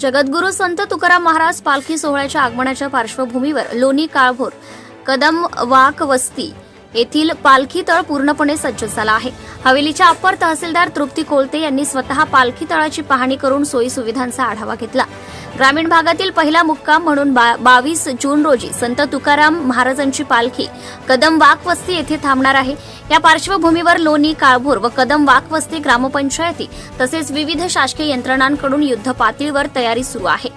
जगद्गुरू संत तुकाराम महाराज पालखी सोहळ्याच्या आगमनाच्या पार्श्वभूमीवर लोणी काळभोर कदम वाक वस्ती येथील पालखी तळ पूर्णपणे सज्ज झाला आहे. हवेलीच्या अप्पर तहसीलदार तृप्ती कोलते यांनी स्वतः पालखी तळाची पाहणी करून सोयी सुविधांचा आढावा घेतला. ग्रामीण भागातील पहिला मुक्काम म्हणून बावीस जून रोजी संत तुकाराम महाराजांची पालखी कदम वाकवस्ती येथे थांबणार आहे. या पार्श्वभूमीवर लोणी काळभोर व कदम वाकवस्ती ग्रामपंचायती तसेच विविध शासकीय यंत्रणांकडून युद्ध पातळीवर तयारी सुरू आहे.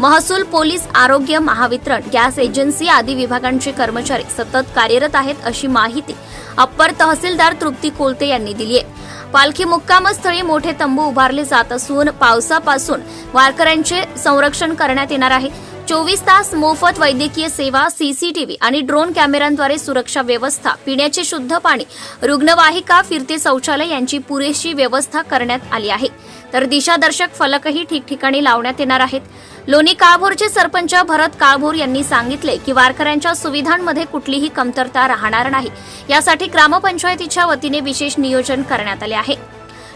महसूल पोलीस आरोग्य महावितरण गॅस एजन्सी आदी विभागांचे कर्मचारी सतत कार्यरत आहेत अशी माहिती अप्पर तहसीलदार तृप्ती कोलते यांनी दिली आहे. पालखी मुक्कामस्थळी मोठे तंबू उभारले जात असून पावसापासून वारकऱ्यांचे संरक्षण करण्यात येणार आहे. चोवीस तास मोफत वैद्यकीय सेवा सीसीटीव्ही आणि ड्रोन कॅमेऱ्यांद्वारे सुरक्षा व्यवस्था पिण्याचे शुद्ध पाणी रुग्णवाहिका फिरते शौचालय यांची पुरेशी व्यवस्था करण्यात आली आहे. तर दिशादर्शक फलकही ठिकठिकाणी लावण्यात येणार आहेत. लोणी काळभोरचे सरपंच भरत काळभोर यांनी सांगितले की वारकऱ्यांच्या सुविधांमध्ये कुठलीही कमतरता राहणार नाही. यासाठी ग्रामपंचायतीच्या वतीने विशेष नियोजन करण्यात आले आहे.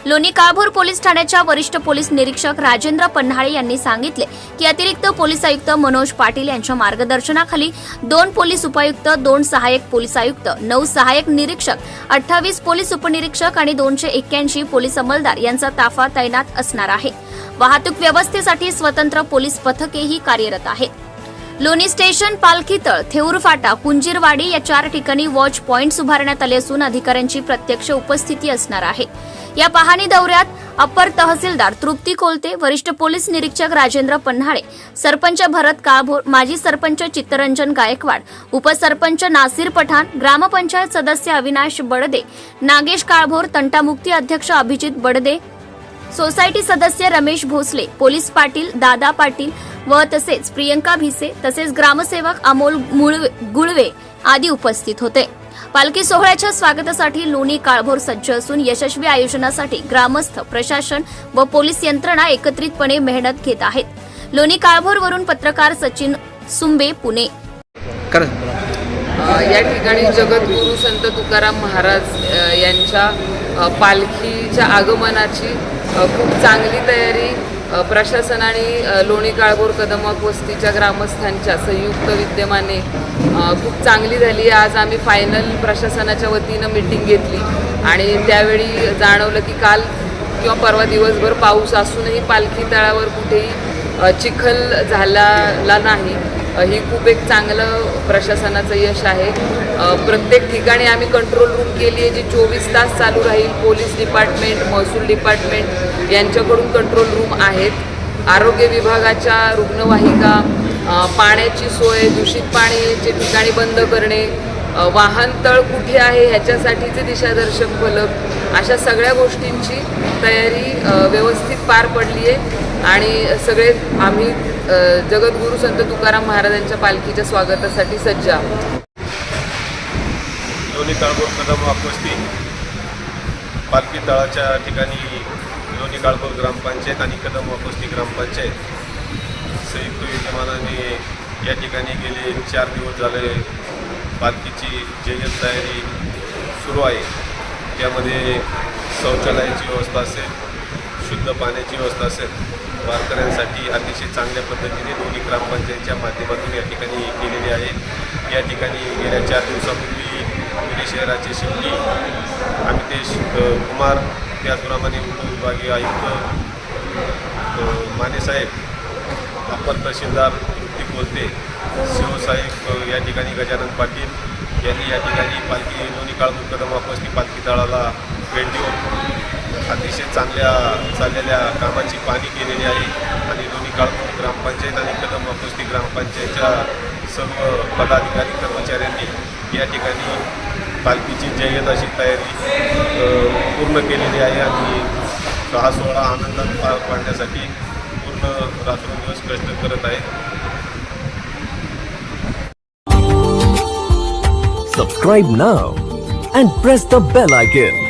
लोणी काळभोर पोलीस ठाण्याच्या वरिष्ठ पोलीस निरीक्षक राजेंद्र पन्हाळे यांनी सांगितले की अतिरिक्त पोलीस आयुक्त मनोज पाटील यांच्या मार्गदर्शनाखाली दोन पोलीस उपायुक्त दोन सहाय्यक पोलीस आयुक्त नऊ सहाय्यक निरीक्षक अठ्ठावीस पोलीस उपनिरीक्षक आणि दोनशे एक्क्याऐंशी पोलीस अंमलदार यांचा ताफा तैनात असणार आहे. वाहतूक व्यवस्थेसाठी स्वतंत्र पोलीस पथकेही कार्यरत आहेत. लोणी स्टेशन पालखीतळ थेऊर फाटा कुंजीरवाडी या चार ठिकाणी वॉच पॉइंट उभारण्यात आले असून अधिकाऱ्यांची प्रत्यक्ष उपस्थिती असणार आहे. या पाहणी दौऱ्यात अप्पर तहसीलदार तृप्ती कोलते वरिष्ठ पोलीस निरीक्षक राजेंद्र पन्हाळे सरपंच भरत काळभोर माजी सरपंच चित्तरंजन गायकवाड उपसरपंच नासिर पठाण ग्रामपंचायत सदस्य अविनाश बडदे नागेश काळभोर तंटामुक्ती अध्यक्ष अभिजित बडदे सोसायटी सदस्य रमेश भोसले पोलीस पाटील दादा पाटील व तसेच प्रियंका भिसे तसेच ग्रामसेवक अमोल गुळवे आदी उपस्थित होते. पालखी सोहळ्याच्या स्वागतासाठी लोणी काळभोर सज्ज असून यशस्वी आयोजनासाठी ग्रामस्थ प्रशासन व पोलीस यंत्रणा एकत्रितपणे मेहनत घेत आहेत. लोणी काळभोरवरून पत्रकार सचिन सुंबे पुणे. या ठिकाणी जगद्गुरू संत तुकाराम महाराज यांच्या पालखीच्या आगमनाची खूप चांगली तयारी प्रशासन आणि लोणी काळभोर कदमक वस्तीच्या ग्रामस्थांच्या संयुक्त विद्यमाने खूप चांगली झाली. आज आम्ही फायनल प्रशासनाच्या वतीनं मिटिंग घेतली. आणि त्यावेळी जाणवलं की काल किंवा परवा दिवसभर पाऊस असूनही पालखी तळावर कुठेही चिखल झाला नाही. ही खूप एक चांगलं प्रशासनाचं यश आहे. प्रत्येक ठिकाणी आम्ही कंट्रोल रूम केली आहे जी चोवीस तास चालू राहील. पोलीस डिपार्टमेंट महसूल डिपार्टमेंट यांच्याकडून कंट्रोल रूम आहेत. आरोग्य विभागाच्या रुग्णवाहिका पाण्याची सोय दूषित पाण्याचे ठिकाणी बंद करणे वाहनतळ कुठे आहे ह्याच्यासाठीचे दिशादर्शक फलक अशा सगळ्या गोष्टींची तयारी व्यवस्थित पार पडली आहे. आणि सगळे आम्ही जगद्गुरू संत तुकाराम महाराजांच्या पालखीच्या स्वागतासाठी सज्ज आहोत. लोणी काळभोर कदम वापवस्ती पालखी तळाच्या ठिकाणी लोणी काळभोर ग्रामपंचायत आणि कदम वापसती ग्रामपंचायत. संयुक्त विद्यमानाने या ठिकाणी गेले चार दिवस झाले. पालखीची जय्यत तयारी सुरू आहे. त्यामध्ये शौचालयाची व्यवस्था असेल शुद्ध पाण्याची व्यवस्था असेल. वारकऱ्यांसाठी अतिशय चांगल्या पद्धतीने दोन्ही ग्रामपंचायतच्या माध्यमातून या ठिकाणी केलेली आहे. या ठिकाणी गेल्या चार दिवसापूर्वी पुणे शहराचे शिंपी अमितेश कुमार त्याचप्रमाणे उपविभागीय आयुक्त मानेसाहेब अप्पर तहसीलदार तृप्ती कोलते शिवसाहेब या ठिकाणी गजानन पाटील यांनी या ठिकाणी पालखी दोन्ही काळ कदम वापसती पालखी तळाला भेट देऊन अतिशय चांगल्या चाललेल्या कामाची पाहणी केलेली आहे आणि दोन्ही काळ ग्रामपंचायत आणि कदम कुस्ती ग्रामपंचायतच्या सर्व पदाधिकारी कर्मचाऱ्यांनी या ठिकाणी पालखीची जय्यत अशी तयारी पूर्ण केलेली आहे आणि हा सोहळा आनंदात पार पाडण्यासाठी पूर्ण रात्रंदिवस कष्ट करत आहे सबस्क्राईब ना and press the bell icon.